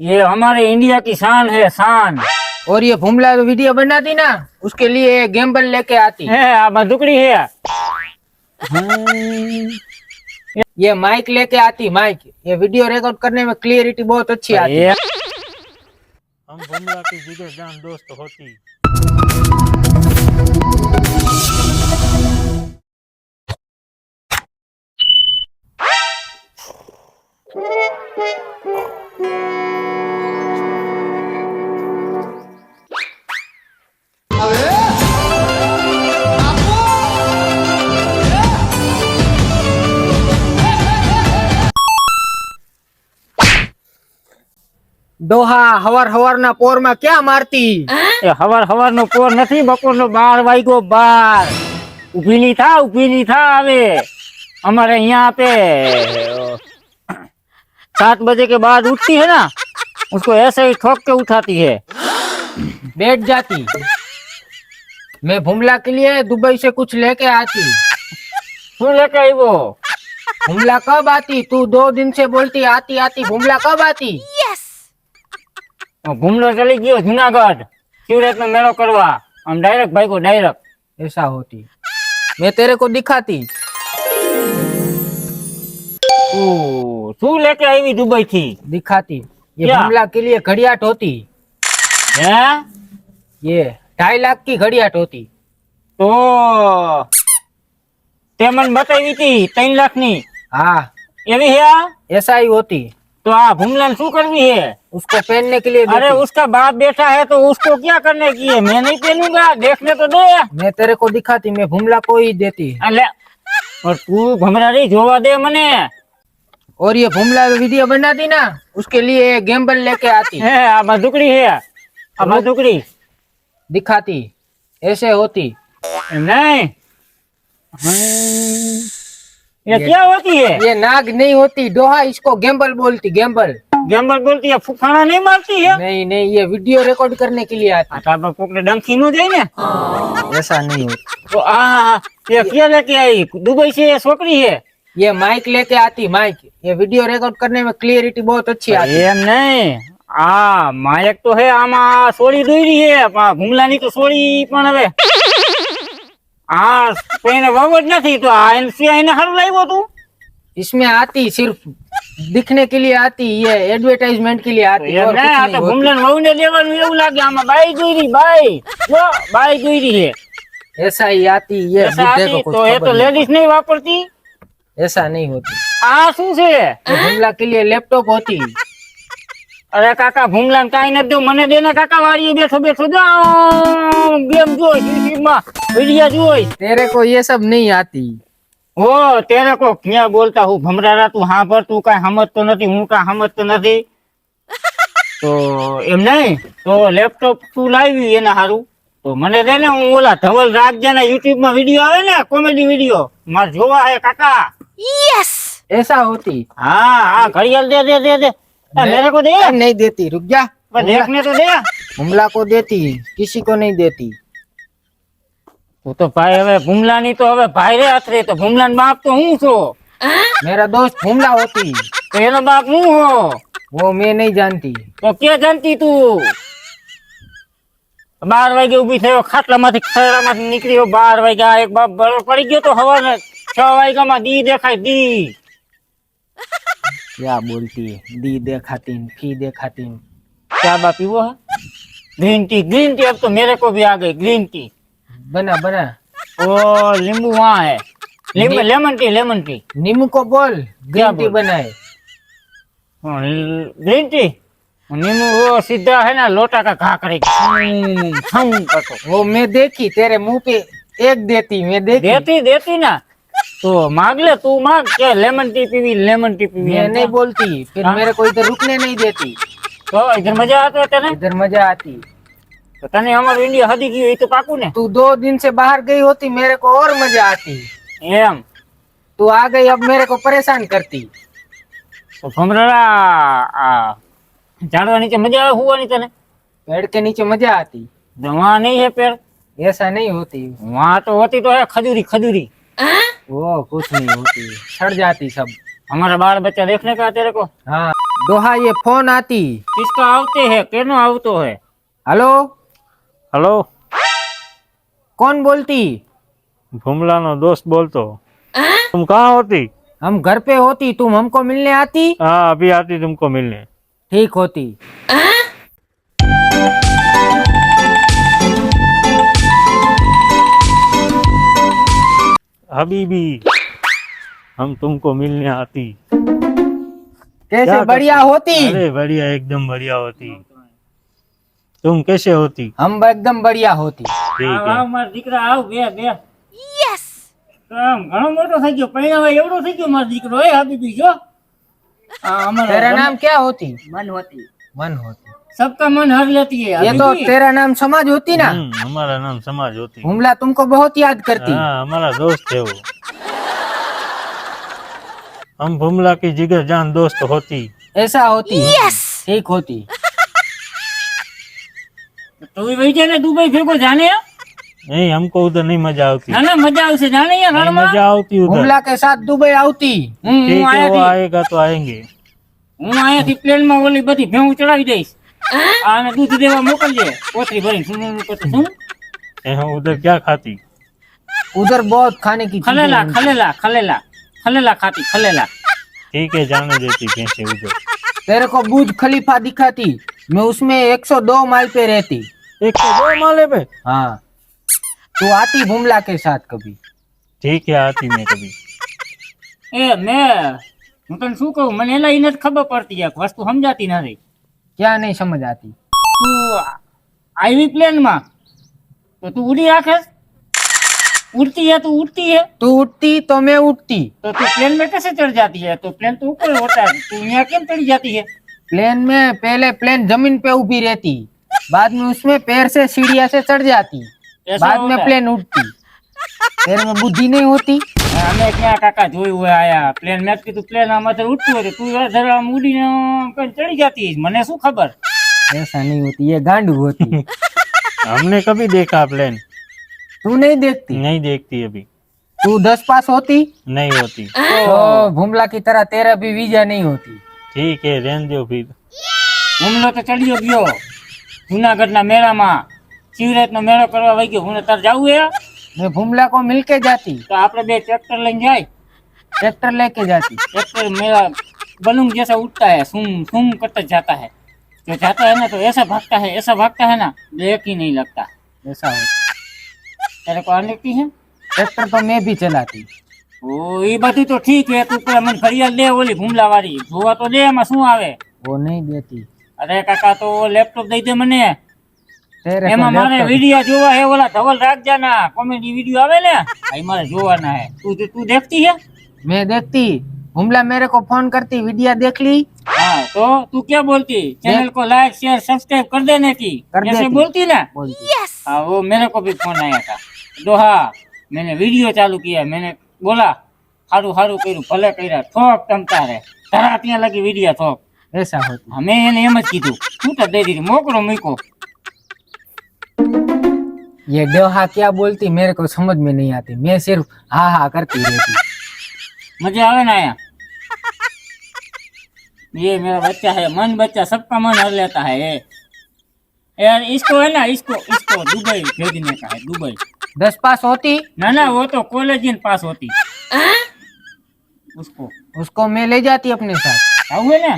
ये हमारे इंडिया की शान है शान। और ये फुमला वीडियो तो बनाती ना उसके लिए गेम्बल लेके आती। है आप दुकड़ी है। हाँ। ये माइक लेके आती माइक ये वीडियो रिकॉर्ड करने में क्लियरिटी बहुत अच्छी आती। है हम फुमला की वीडियो जान दोस्त होती। ડોહા હવાર હવારના પોરમાં ક્યાં મારતી એ હવાર હવારનો પોર નથી બપોરનો બાર વાગ્યો બાર ઊભી ની થા ઊભી ની થા આવે અમારે અહીંયા આપે सात बजे के बाद उठती है ना उसको ऐसे ही ठोक के उठाती है। बैठ जाती। मैं भुमला के लिए दुबई से कुछ लेके आती। क्यों लेके आई वो? भुमला कब आती? तू दो दिन से बोलती आती आती भुमला कब आती? घूमने भुमला चली गयो जूनागढ़। शिवरात में मेलो करवा? हम डायरेक्ट भाई को डायरेक्ट ऐसा होती। मैं तेरे को दिखाती। ओ। શું લેકે આવી દુબઈ થી दिखाती ये क्या? भूमला के लिए घड़ियाट होती હે ये ढाई लाख की घड़ियाट होती તો તે મને બતાવી હતી ત્રણ લાખ ની हाँ એવી હે આ? ऐसा ही होती तो आ भूमलन શું કરવી है उसको पहनने के लिए अरे देती। उसका बाप बैठा है तो उसको क्या करने की है मैं नहीं पहनूंगा देखने तो दे मैं तेरे को दिखाती मैं भूमला को ही देती अले और तू घमरारी जोवा दे मने और ये भूमला वीडियो बनाती ना उसके लिए गेम्बल लेके आती। है आ है। आ दिखाती। ऐसे होती। नहीं। ये क्या होती है? ये नाग नहीं होती डोहा इसको गेम्बल बोलती गेम्बल गेम्बर बोलती है फुफाना नहीं मारती है? नहीं नहीं ये वीडियो रिकॉर्ड करने के लिए आती। तार कोक डंकी नो जाए ने? ऐसा नहीं होती। तो आ ये क्या लेके आई? दुबई से ये छोकरी है? ये माइक लेके आती माइक ये वीडियो रिकॉर्ड करने में क्लियरिटी बहुत अच्छी आती એમ નહીં આ માયક તો હે આમાં સોળી દોરી હે પણ ભૂમલાની તો સોળી પણ હવે આ કોઈને વહુ જ નથી તો આ એનસીઆઈ ને હારું લાવ્યો તું इसमें आती सिर्फ दिखने के लिए आती ये एडवर्टाइजमेंट के लिए आती એમ और નહીં, कुछ આ नहीं તો होती। ભૂમલાને વહુને લેવાનું એવું લાગે આમાં બાઈ દોરી બાઈ જો બાઈ દોરી હે ऐसा ही आती ये ऐसा बुड्ढे आती को कुछ તો એ खबर તો नहीं। લેડીઝ નહીં વાપરતી ऐसा नहीं होती આ શું છે ये भूमला के लिए लैपटॉप होती અરે કાકા ભૂમલાને કાંઈ નથી દો મને દે ને કાકા વાળીએ બેઠો બેઠો જાઓ ગેમ જોઈ યુટ્યુબમાં વિડીયો જોઈ तेरे को ये सब नहीं आती ઓ તેરે કો ક્યાં બોલતા હું ભમરારા તું હા પર તું કાંઈ સમજતો નથી હું કાંઈ સમજતો નથી તો એમ નહીં તો લેપટોપ તું લાવી એના હારું તો મને દે ને હું ઓલા ધવલ રાજ્યના યુટ્યુબ માં વિડીયો આવે ને કોમેડી વિડીયો મારે જોવા હે કાકા ऐसा होती हाँ हाँ घड़ियाल दे दे दे दे आ, मेरे को दे नहीं देती रुक जा पर देखने तो दे भूमला को देती किसी को नहीं देती તું તો ભાઈ હવે ભૂમલાની તો હવે ભાઈ રે આથરે તો ભૂમલાનો બાપ તો હું છો मेरा दोस्त भूमला होती તો એનો બાપ હું હો वो मैं नहीं जानती તો ક્યાં જાણતી તું બાર વાગે ઉભી થયો ખાટલામાંથી ખરડામાંથી નીકળ્યો બાર વાગ્યા એક બાપ બરોબર પડી ગયો તો હવાને છ વાગ્યામાં દી દેખાય દી क्या बोलती है दी देखाती फी देखाती क्या बाप पीवो है ग्रीन टी ग्रीन टी अब तो मेरे को भी आ गई ग्रीन टी बना बना और नींबू वहाँ है नींबू लेमन टी लेमन टी नींबू को बोल क्या ग्रीन टी बोल? बनाए ग्रीन टी नींबू वो सीधा है ना लोटा का घा करेगी हम्म, वो मैं देखी तेरे मुँह पे एक देती मैं देखी। देती देती ना? तो मांग ले तू मांग। क्या लेमन टी पीवी लेमन टी पीवी? मैं नहीं बोलती फिर हाँ? मेरे को इधर रुकने नहीं देती। तो इधर मज़ा आता है तने इधर मज़ा आती। तो तने हमारे इंडिया हदी ये तो पाकू ने? तू दो दिन से बाहर गई होती मेरे को और मज़ा आती। एम। तू आ गई अब मेरे को परेशान करती। तो आ झाड़वा नीचे मजा આવે હુવાની તને पेड़ के नीचे मजा आती वहाँ नहीं है पेड़ ऐसा नहीं होती वहाँ तो होती तो है खजूरी खजूरी वो कुछ नहीं होती सड़ जाती सब हमारा बाल बच्चा देखने का है तेरे को हाँ दोहा ये फोन आती किसका આવતે હે કેનો આવતો હે हेलो हेलो कौन बोलती भुमला नो दोस्त बोलतो तुम कहाँ होती हम घर पे होती तुम हमको मिलने आती हाँ अभी आती तुमको मिलने ठीक होती हबीबी हम तुमको मिलने आती कैसे क्या बढ़िया करती? होती अरे बढ़िया एकदम बढ़िया होती तुम कैसे होती हम एकदम बढ़िया होती ठीक આવ है આવ મારા દીકરા આવ બે બે યસ આમ ઘણો મોટો થઈ ગયો પૈણાવા એવડો થઈ ગયો મારો દીકરો એ હાબીબી જો આ અમારો तेरा नाम क्या होती? मन होती। मन होती। सबका मन हर लेती है ये तो तेरा नाम समाज होती ना? हम्म, हमारा नाम समाज होती। हुमला तुमको बहुत याद करती। हाँ, हमारा दोस्त है वो। हम भुमला की जिगर जान दोस्त होती। ऐसा होती। ठीक होती। तो भी भाई जाने दुबई फिर को जाने है? नहीं हमको उधर नहीं मजा आती ના ના મજા આવશે જાને યાર नहीं રણમાં मजा आती उधर हुमला के साथ दुबई आती હું હું ठीक है वो આયાથી आएगा तो आएंगे હું આયાથી પ્લેનમાં ઓલી બધી ભેહું ચડાવી દઈશ આને દૂધ દેવા મોકલજે કોથળી ભરીને સુનું કોથળી સુનું यहाँ उधर क्या खाती उधर बहुत खाने की चीजें ખલેલા मिलती। ખલેલા ખલેલા ખલેલા ખાતી ખલેલા ठीक है जाने देती कैसे उधर तेरे को बुर्ज खलीफा दिखाती मैं उसमें 102 माइल पे रहती एक तो दो माले पे हाँ तू आती भुमला के साथ कभी ठीक है आती मैं कभी એ મેં હું તને શું કહું મને એના ઈને જ ખબર પડતી એક વસ્તુ સમજાતી નથી क्या नहीं समझ आती તું આવી પ્લેનમાં તો તું ઉડી રાખે उड़ती है तू उड़ती है तू उठती तो मैं उठती तो तू प्लेन में कैसे चढ़ जाती है तो प्लेन तो ऊपर होता है तू यहाँ क्यों चढ़ी जाती है प्लेन में पहले प्लेन जमीन पे उभी रहती बाद में उसमें पैर से सीढ़िया से चढ़ जाती ऐसा बाद में होता है? प्लेन उठती तेरे में बुद्धि नहीं होती અમે ક્યાં કાકા જોયું હોય આયા પ્લેન મેં કીધું પ્લેન આમાંથી ઉઠતું હોય તો તું જરા આમ ઉડીને આમ કઈ ચડી જાતી હશે. મને શું ખબર ऐसा नहीं होती ये गांडू होती हमने कभी देखा प्लेन तू नहीं देखती नहीं देखती अभी तू दस पास होती नहीं होती तो भुमला की तरह तेरा भी वीजा नहीं होती ठीक है रहने दो फिर હુમલો તો ચડ્યો ગયો જુનાગઢના મેળામાં શિવરાતનો મેળો કરવા વહી ગયો હું તાર જવું હે मैं भुमला को मिल के जाती તો આપણે બે ટ્રેક્ટર લઈને જાય ट्रैक्टर लेके जाती ट्रैक्टर मेरा बलून जैसा उठता है सुम सुम करता जाता है जो जाता है ना तो ऐसा भागता है ऐसा भागता है ना ब्रेक ही नहीं लगता ऐसा होती तेरे को आने की है ट्रैक्टर तो मैं भी चलाती ઓ એ બધું તો ઠીક હે તું પેલા મને ફરિયાદ દે ઓલી ભૂમલા વાળી જોવા તો દે એમાં શું આવે वो नहीं देती અરે કાકા તો લેપટોપ દઈ દે મને तेरे को એમાં મારે laptop- વિડીયો જોવા હે ઓલા ધવલ રાખજા ના કોમેડી વિડીયો આવે ને આ ઈ મારે જોવાના હે તું તું देखती है मैं देखती भुमला मेरे को फोन करती वीडियो देख ली हाँ तो तू क्या बोलती चैनल को लाइक शेयर सब्सक्राइब कर देने की कर ऐसे देती। बोलती ना बोलती हाँ वो मेरे को भी फोन आया था दोहा मैंने वीडियो चालू किया मैंने बोला हारू हारू કર્યું ભલે કર્યા થોક તમતા રે તારા ત્યાં લગી વિડીયો થોક ऐसा होती અમે એને એમ જ કીધું શું તો દઈ દીધું મોકલો મૂકો ये डोहा क्या बोलती मेरे को समझ में नहीं आती। मैं सिर्फ़ हा हा करती रहती। मुझे आवे ना आया। ये मेरा बच्चा है मन बच्चा सबका मन हर लेता है ये। यार इसको है ना इसको इसको दुबई भेजने का है दुबई। दस पास होती? ना ना वो तो कॉलेज इन पास होती। आ? उसको। उसको मैं ले जाती अपने साथ। हुए ना?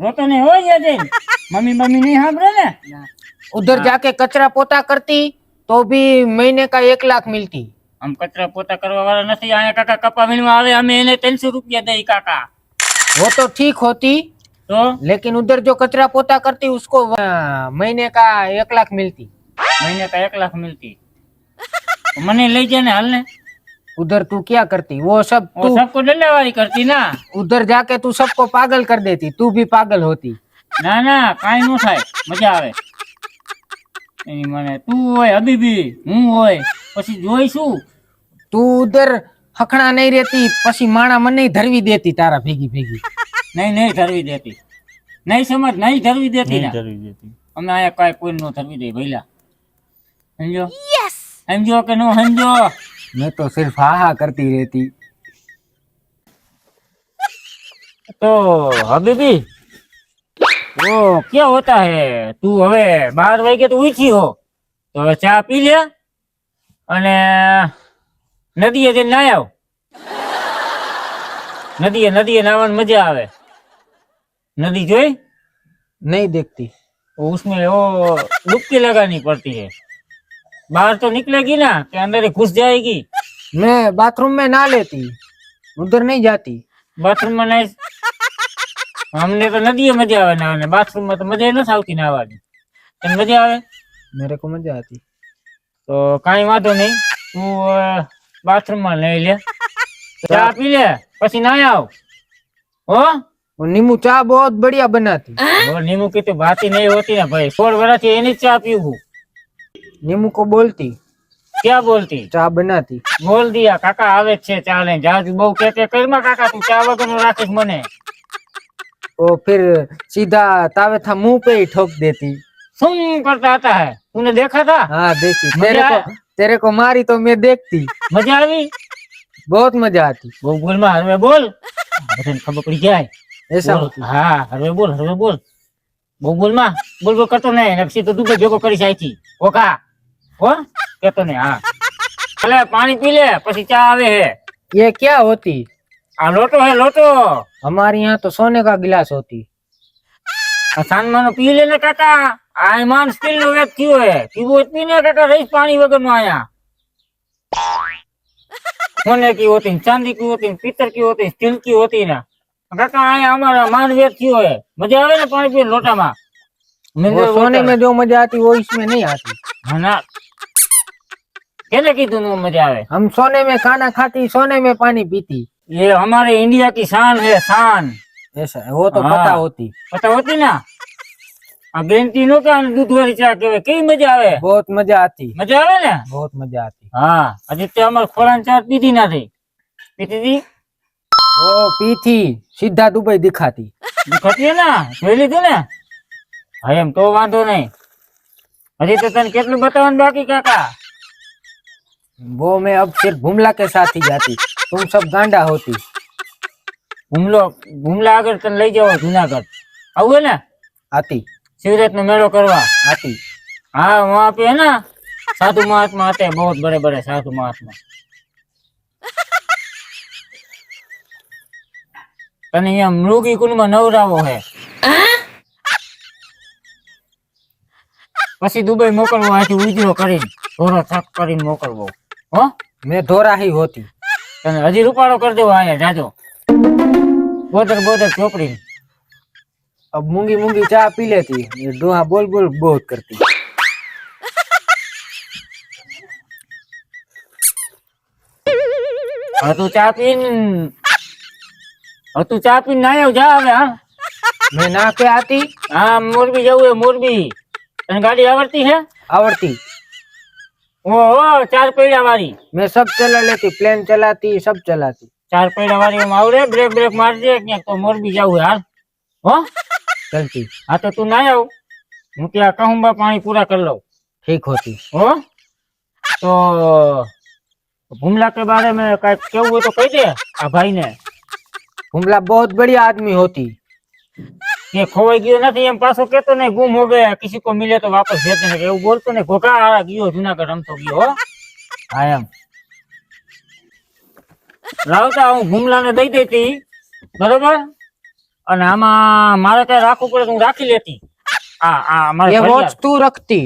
वो तो नहीं हो गया मम्मी मम्मी नहीं हाँ ना? उधर हाँ। जाके कचरा पोता करती। तो भी महीने का एक लाख मिलती આમ કચરા પોતા કરવા વાળા નથી અહીંયા કાકા કપા વીણવા આવે અમે એને ત્રણસો રૂપિયા દઈ કાકા वो तो ठीक होती તો लेकिन उधर जो कचरा पोता करती उसको अ, महीने का एक लाख मिलती મહિને કા એક લાખ મિલતી તો મને લઈ જાય ને હાલ ને उधर तू क्या करती वो सब वो तू सबको डंडावारी करती ना उधर जाके तू सबको पागल कर देती तू भी पागल होती ના ના કાંઈ નો થાય મજા આવે એની મને તું હોય અબીબી હું હોય. પછી જોઈશું તું ઉધર હખણા નહીં રહેતી પછી માણા મને ધરવી દેતી તારા ભેગી ભેગી. નહીં નહીં ધરવી દેતી. નહીં સમજ નહીં ધરવી દેતી ને ધરવી દેતી. અમે આયા કાંઈ કોઈ નો ધરવી દે ભઈલા. સમજો? સમજો કે નો સમજો? મેં તો સિર્ફ આહા કરતી રહેતી. તો હબીબી वो क्या होता है તું હવે બાર વાગે તો ઉઠી હો તો હવે ચા પી લે અને નદીએ જઈને નાહી આવ નદીએ નદીએ નાહવાની મજા આવે નદી જોઈ नहीं देखती तो उसमें वो डुबकी लगानी पड़ती है बाहर तो निकलेगी ना कि अंदर ही घुस जाएगी मैं बाथरूम में ना लेती उधर नहीं जाती बाथरूम में नहीं અમને તો નદીએ મજા આવે નાવાની બાથરૂમ માં તો મજા નથી આવતી નાવાની તને મજા આવે मेरे को मजा आती તો કાંઈ વાંધો નહીં તું બાથરૂમ માં લઈ લે ચા પી લે પછી નાય આવ હો और नींबू चाय बहुत बढ़िया बनाती वो नींबू की तो बात ही नहीं होती ना भाई सोल વર્ષથી એની જ ચા પીવું नींबू को बोलती क्या बोलती चाय बनाती બોલ દિયા કાકા આવે જ છે ચા લઈને જાજુ બહુ કે કે કરમાં કાકા તું ચા વગરનું રાખીશ મને और फिर सीधा तावे था मुंह पे ही ठोक देती શું કરતા હતા હે તુને દેખા था हाँ देखी मजा तेरे को आया? तेरे को मारी तो मैं देखती મજા આવી बहुत मजा आती બહુ બોલમાં હરવે બોલ બધાને ખબર પડી જાય ऐसा બોલ. होती હા હરવે બોલ હરવે બોલ બહુ બોલમાં બોલ બોલ કરતો નહીં ને પછી તો તું ભેગો કરીશ અહીંથી ઓકા હો કેતો નહીં હા ભલે પાણી પી લે પછી ચા આવે હે ये क्या होती આ લોટો હે લોટો हमारे यहाँ तो सोने का गिलास होती આ સાનમાનો પી લે ને કાકા આ માન સ્ટીલ નો વેત થયો હે પીવો જ પી ને કાકા રહીશ પાણી વગર નો આયા सोने की होती है चांदी की होती है पीतल की होती है स्टील की होती है ना काका आया हमारा मान वेत थयो है मजा આવે ને પાણી પીને લોટામાં वो મિનરલ सोने वॉटर. में जो मजा आती वो इसमें नहीं आती હા ના કેને કીધું નું મજા આવે हम सोने में खाना खाती सोने में पानी पीती ये हमारे इंडिया की शान है शान ऐसा है, वो तो हाँ। पता होती पता होती ना આ ગ્રીન ટી નો કે આને દૂધ વાળી ચા કહેવાય કેવી મજા આવે बहुत मजा आती મજા આવે ને बहुत मजा आती હા હજી તે અમારે ખોરાની ચા પીધી નથી પીધી હતી वो पी थी सीधा दुबई दिखाती ખતી ને જોઈ લીધું ને હા એમ તો વાંધો નહીં હજી તો તને કેટલું બતાવવાનું બાકી કાકા वो मैं अब सिर्फ भूमला के साथ ही जाती तुम सब गांडा होती घूम लो तन ले जाओ जूनागढ़ आओगे ना आती शिवरात में मेलो करवा आती हाँ वहाँ पे है ना साधु महात्मा आते हैं बहुत बड़े बड़े साधु महात्मा मृगी कुंड में नवरा वो है पसी दुबई मोकर वो उजरो करीन थोड़ा थक मैं धोरा ही होती તને હજી રૂપાળો કરી દેવો અહીંયા જાજો બોદર બોદર ચોપડી अब मूंगी मूंगी चाय पी लेती ये डोहा बोल बोल बहुत करती હવે તું ચા પીને હવે તું ચા પીને ના આવ જા હવે હા मैं ना के आती હા મોરબી જવું હે મોરબી તને ગાડી આવડતી હે आवड़ती ઓહો ચાર પૈડા વાળી मैं सब चला लेती प्लेन चलाती सब चलाती ચાર પૈડા વાળી એમાં આવડે બ્રેક બ્રેક મારજે ક્યાંક તો મોરબી જવું હે હાલ હો चलती હા તો તું ના આવ હું ત્યાં કહુંબા પાણી પૂરા કરી લઉં ठीक होती હો તો હુમલા કે બારે મેં કઈક કેવું હોય તો કહી દે આ ભાઈ ને हुमला बहुत बढ़िया आदमी होती કે ખોવાઈ ગયો નથી એમ પાછો કેતો નહીં ગુમ હો ગયા કિસી કો મિલે તો વાપસ ભેજ દેને એવું બોલતો ને ઘોઘા હારા ગયો જુનાગઢ રમતો ગયો હો હા એમ લાવતા હું હુમલાને દઈ દેતી બરોબર અને આમાં મારે કઈ રાખવું પડે તો હું રાખી લેતી હા હા મારે ये वॉच ફરિયાદ. तू रखती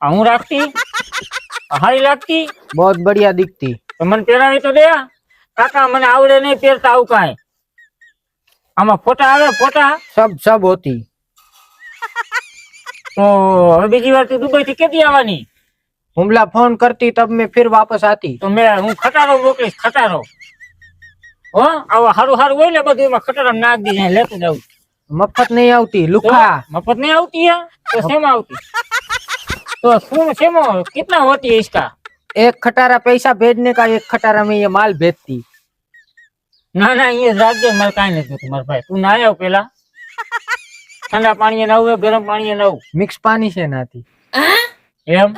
આ હું રાખતી હારી લાગતી बहुत बढ़िया दिखती તો મને પહેરાવી તો દે કાકા મને આવડે નહીં પહેરતા આવું કાંઈ આમાં ફોટા આવે ફોટા सब सब होती તો હવે બીજી વાર તું દુબઈ થી કેદી આવવાની हुमला फोन करती तब मैं फिर वापस आती તો મેં હું ખટારો મોકલીશ ખટારો હો આવો હારું હારું હોય ને બધું એમાં ખટારો નાખ દીધે લેતું જાઉં मफत नहीं આવતી તો લુખા મફત નહીં આવતી है तो શેમાં આવતી तो શું શેમાં कितना होती है इसका एक खटारा पैसा भेजने का एक खटारा में ये माल भेजती ના ના અહીંયા રાખજો મારે કાંઈ નથી થયું મારા ભાઈ. તું ના આવ્યો પેલા. ઠંડા પાણી નવું ગરમ પાણી નવું મિક્સ પાણી છે નાથી એમ?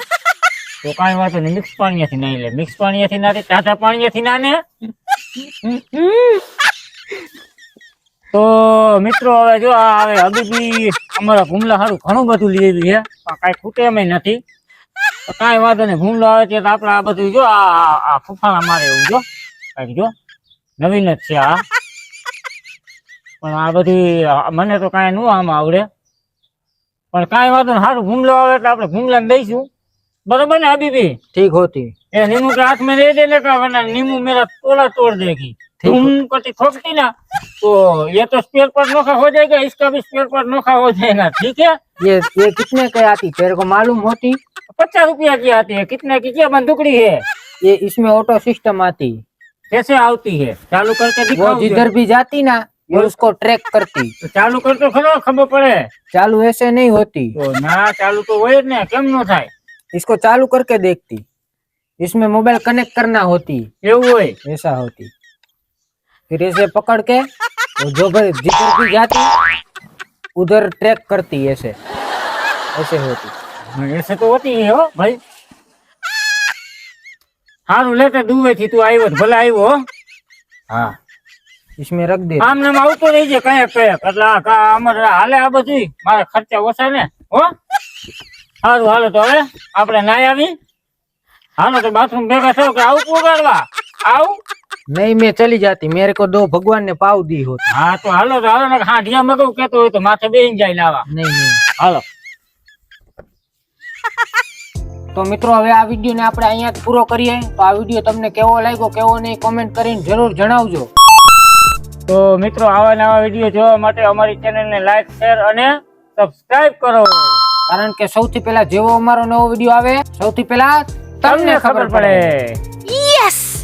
તો કાંઈ વાંધો નહીં મિક્સ પાણી થી નાઈ લે. મિક્સ પાણીથી નાથી તાજા પાણીથી ના ને તો મિત્રો હવે જો આ હવે અબીબી અમારા ભૂમલા સારું ઘણું બધું લઈ આવ્યું છે. કાંઈ ખૂટે એમ નથી. કાંઈ વાંધો નહીં ભૂમલો આવે છે તો આપણે આ બધું જો આ ફૂફાણા મારે એવું જો. કાંઈક જો. નવીન જ છે આ પણ આ બધી આ મને તો કાંઈ ન આમાં આવડે પણ કાંઈ વાંધો નહીં સારું ભૂમલો આવે એટલે આપણે ભૂમલાને દઈશું બરોબર ને હબીબી ठीक होती ये नींबू के हाथ में दे देने का वरना नींबू मेरा तोला तोड़ देगी ठीक तुम कटी ठोकती ना तो ये तो स्पेयर पार्ट नोखा हो जाएगा इसका भी स्पेयर पार्ट नोखा हो जाएगा ठीक है ये ये कितने की आती तेरे को मालूम होती पचास रुपया की आती है कितने की क्या बंदुकड़ी है ये इसमें ऑटो सिस्टम आती कैसे आवती है चालू करके वो दिखाओ जिधर भी जाती ना ये उसको ट्रैक करती तो चालू कर तो खरो खबर પડે चालू ऐसे नहीं होती તો ના ચાલુ તો હોય જ ને કેમ નો થાય इसको चालू करके देखती इसमें मोबाइल कनेक्ट करना होती એવું હોય ऐसा होती फिर ऐसे पकड़ के वो जो भी जिधर भी जाती उधर ट्रैक करती ऐसे ऐसे होती ऐसे तो होती है हो भाई हारू ले तो डूबे थी तू आई भले आई वो हाँ इसमें रख दे हमने माऊ तो रही कहे कहे कटला का अमर हाले आ बसी मारा खर्चा ओसा ने हो हारू हाले तो हवे आपने ना आवी हाँ तो बाथरूम भेगा थो के आऊ पूरवा आऊ नहीं मैं चली जाती मेरे को दो भगवान ने पाव दी हो हाँ तो हालो तो हालो ना हाँ ढिया मगर कहते हो तो माथे बेहन जाए लावा नहीं नहीं हालो તો મિત્રો, હવે આ વીડિયો ને આપણે અહીંયા જ પૂરો કરીએ. તો આ વીડિયો તમને કેવો લાગ્યો, કેવો નહીં કોમેન્ટ કરીને જરૂર જણાવજો. તો મિત્રો, આવા નવા વીડિયો જોવા માટે અમારી ચેનલને લાઈક શેર અને સબસ્ક્રાઇબ કરો. કારણ કે સૌથી પહેલા જેવો અમારો નવો વીડિયો આવે, સૌથી પહેલા તમને ખબર પડે. Yes!